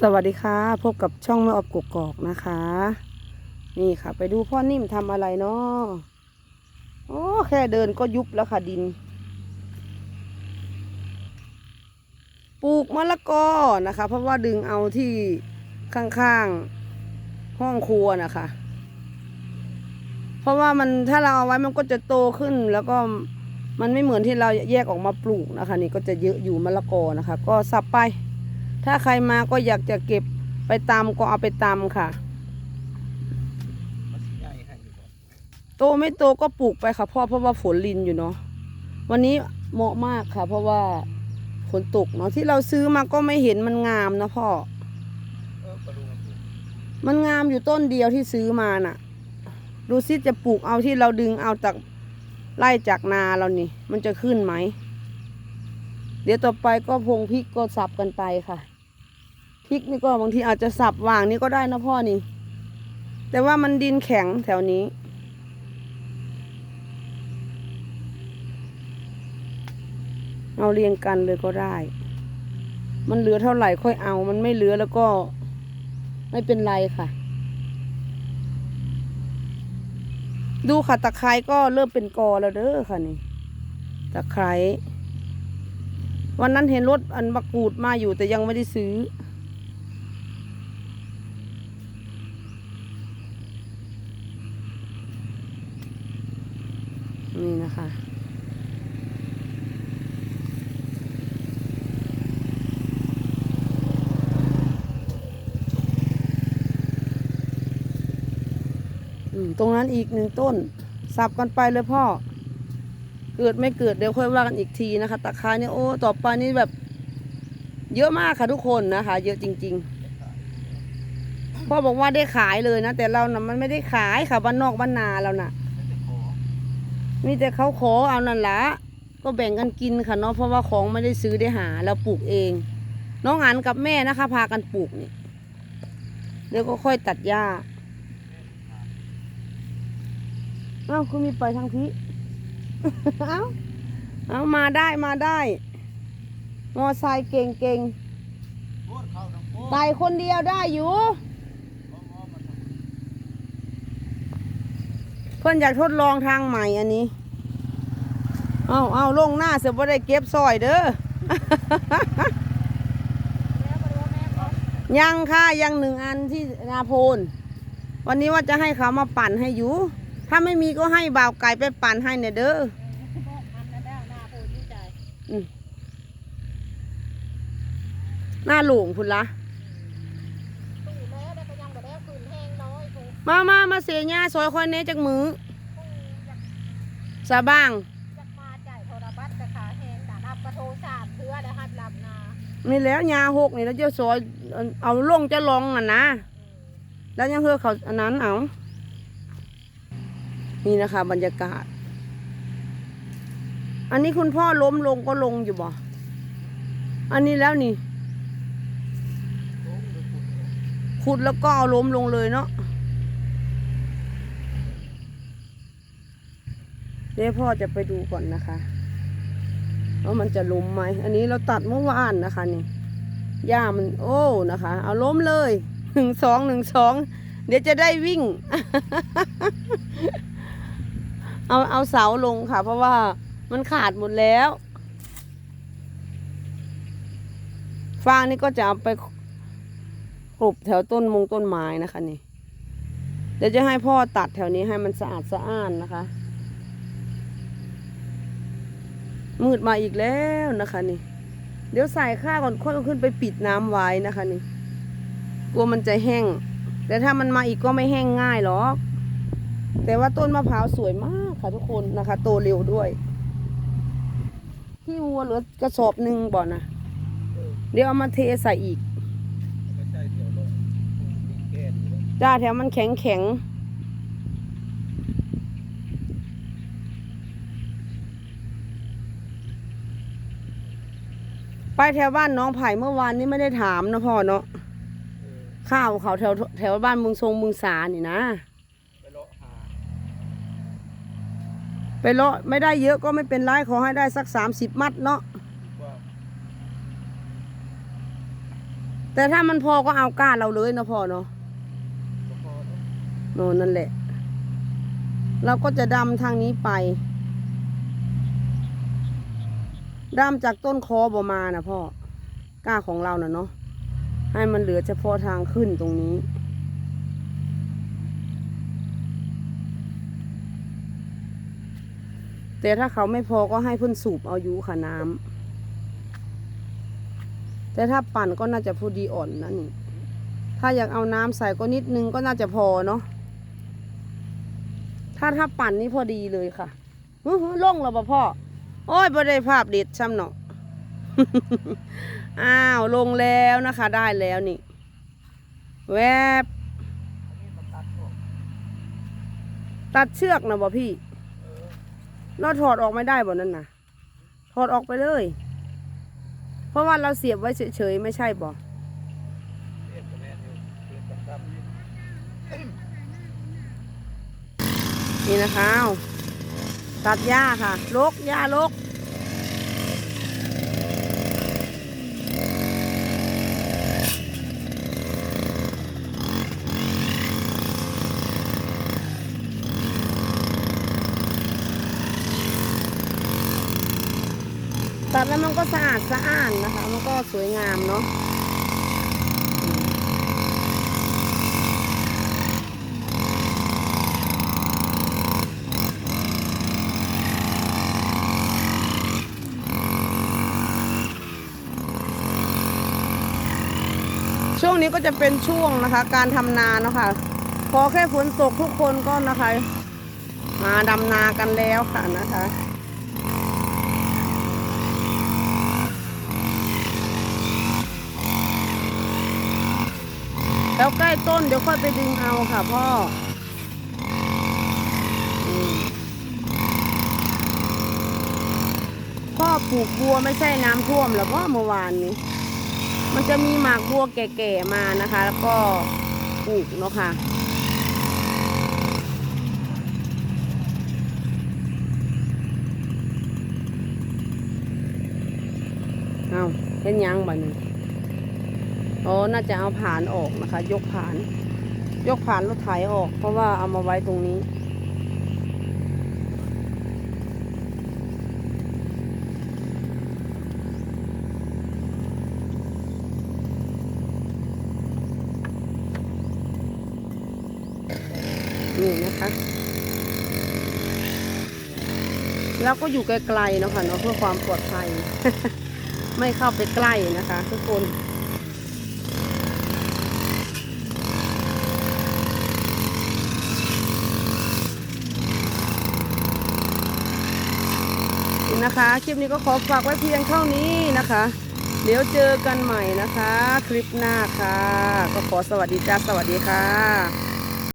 สวัสดีค่ะ พบกับช่องแม่ออบกกอกนะคะ นี่ค่ะ ไปดูพ่อนิ่มทำอะไรเนาะโอ้แค่เดินก็ยุบแล้วค่ะดิน ปลูกมะละกอนะคะ เพราะว่าดึงเอาที่ข้างๆห้องครัวนะคะ เพราะว่ามันถ้าเราเอาไว้มันก็จะโตขึ้นแล้วก็มันไม่เหมือนที่เราแยกออกมาปลูกนะคะ นี่ก็จะเยอะอยู่มะละกอนะคะ ก็สับไป ถ้าใครมาก็อยากจะเก็บไปตำก็เอาไปตำค่ะ โตไม่โตก็ปลูกไปค่ะพ่อเพราะว่าฝนลินอยู่เนาะวันนี้เหมาะมากค่ะ เพราะว่าฝนตกเนาะที่เราซื้อมาก็ไม่เห็นมันงามนะพ่อมันงามอยู่ต้นเดียวที่ซื้อมาน่ะ ดูซิจะปลูกเอาที่เราดึงเอาจากไล่จากนาเรานี่ มันจะขึ้นไหม เดี๋ยวต่อไปก็พงพริกก็สับกันไปค่ะ พริกนี่ก็บางทีอาจจะสับวางนี่ก็ได้นะพ่อนี่ แต่ว่ามันดินแข็งแถวนี้ เอาเรียงกันเลยก็ได้ มันเหลือเท่าไหร่ค่อยเอา มันไม่เหลือแล้วก็ไม่เป็นไรค่ะ ดูค่ะตะไคร้ก็เริ่มเป็นกอแล้วเด้อค่ะนี่ตะไคร้วันนั้นเห็นรถอันมะกรูดมาอยู่แต่ยังไม่ได้ซื้อ นี่นะคะตรงนั้นอีกหนึ่งต้น สับกันไปเลยพ่อ เกิดไม่เกิดเดี๋ยวค่อยว่ากันอีกทีนะคะตะไคร้นี่โอ้ต่อไปนี่แบบ เยอะมากค่ะทุกคนนะคะ เยอะจริง ๆ พ่อบอกว่าได้ขายเลยนะแต่เรานะ่ะมันไม่ได้ขายค่ะบ้านนอกบ้านนาเราน่ะ มีแต่เขาขอเอานั่นละก็แบ่งกันกินค่ะเนาะเพราะว่าของไม่ได้ซื้อได้หาเราปลูกเอง น้องอันกับแม่นะคะ พากันปลูกนี่เดี๋ยวก็ค่อยตัดหญ้าเอ้าคุณมีไปทางพี่เอ้าเอามาได้มาได้ มอไซค์เก่งเก่งๆไปคนเดียวได้อยู่ พื่อนอยากทดลองทางใหม่อันนี้ เอาเอาลงหน้าเสียบ่ได้เก็บซอยเด้อยังค่ะยังหนึ่งอันที่นาโพน วันนี้ว่าจะให้เขามาปั่นให้อยู่ ถ้าไม่มีก็ให้บ่าวไก่ไปปั่นให้เนี่ยเด้อหน้าหลวงพุ่นละ มามามาเสียหญ้าซอยคอยเน่จากมือสาบ้างนี่แล้วยาหกนี่แล้วเจ้าซอยเอาลงจะลองอะนะ แล้วยังเฮือเขาอันนั้นเอานี่นะคะ บรรยากาศ อันนี้คุณพ่อล้มลงก็ลงอยู่บ่ อันนี้แล้วนี่ขุดแล้วก็เอาล้มลงเลยเนาะ เดี๋ยวพ่อจะไปดูก่อนนะคะว่ามันจะล้มไหม อันนี้เราตัดเมื่อวานนะคะนี่หญ้ามันโอ้นะคะ เอาล้มเลยหนึ่งสองหนึ่งสองเดี๋ยวจะได้วิ่ง เอาเอาเสาลงค่ะ เพราะว่ามันขาดหมดแล้วฟางนี่ก็จะเอาไปกลบแถวต้นมงต้นไม้นะคะนี่ เดี๋ยวจะให้พ่อตัดแถวนี้ให้มันสะอาดสะอ้านนะคะ มืดมาอีกแล้วนะคะนี่ เดี๋ยวใส่ข้าวก่อนค่อยเอาขึ้นไปปิดน้ำไว้นะคะนี่ กลัวมันจะแห้ง แต่ถ้ามันมาอีกก็ไม่แห้งง่ายหรอก แต่ว่าต้นมะพร้าวสวยมากค่ะทุกคนนะคะ โตเร็วด้วย ที่วัวเหลือกระสอบหนึ่งบ่อนะเดี๋ยวเอามาเทใส่อีกจ้าแถวมันแข็งแข็ง ไปแถวบ้านน้องไผ่เมื่อวานนี้ไม่ได้ถามนะพ่อเนาะข้าวเขาแถวแถวบ้านมึงทรงมึงสานี่นะไปเลาะไม่ได้เยอะก็ไม่เป็นไรขอให้ได้สักสามสิบมัดเนาะแต่ถ้ามันพอก็เอาก้านเราเลยนะพ่อเนาะก็พอแล้วโน่นนั่นแหละ เราก็จะดำทางนี้ไป ดำจากต้นคอบมานะพ่อก้าของเรานะเนาะให้มันเหลือเฉพาะทางขึ้นตรงนี้ แต่ถ้าเขาไม่พอก็ให้เพิ่นสูบเอายุค่ะน้ำแต่ถ้าปั่นก็น่าจะพอดีอ่อนนะนี่ ถ้าอยากเอาน้ำใส่ก็นิดนึงก็น่าจะพอเนาะถ้าถ้าปั่นนี่พอดีเลยค่ะฮึ่ยลงแล้วป่ะพ่อ โอ้ยบ่ได้ภาพเด็ดซ้ำเนาะอ้าวลงแล้วนะคะ ได้แล้วนี่ แวบ ตัดเชือกนะบ่พี่เราถอดออกไม่ได้บ่นั่นนะถอดออกไปเลย เพราะว่าเราเสียบไว้เฉยๆไม่ใช่บ่เรียกกับแม่อนี่นะคะ ตัดหญ้าค่ะลกหญ้าลกตัดแล้วมันก็สะอาดสะอ้านนะคะ มันก็สวยงามเนาะอืมช่วง นี้ก็จะเป็นช่วงนะคะ การทำนาเนาะค่ะ พอแค่ฝนตกทุกคนก็นะคะ มาดำนากันแล้วค่ะนะคะแล้วใกล้ต้นเดี๋ยวค่อยไปดึงเอาค่ะพ่อพ่อปลูกบัวไม่ใช่น้ำท่วมหรอพ่อเมื่อวานนี้ มันจะมีหมากบัวแก่ๆมานะคะ แล้วก็ปลูกเนาะค่ะเอาเห็นยังบ่หนึ่งอ๋อน่าจะเอาผานออกนะคะ ยกผาน ยกผานรถไถออก เพราะว่าเอามาไว้ตรงนี้ นี่นะคะ แล้วก็อยู่ไกลๆเนาะค่ะเนาะเพื่อความปลอดภัย ไม่เข้าไปใกล้นะคะ ทุกคนนะคะ คลิปนี้ก็ขอฝากไว้เพียงเท่านี้นะคะ เดี๋ยวเจอกันใหม่นะคะ คลิปหน้าค่ะ ก็ขอสวัสดีจ้าสวัสดีค่ะ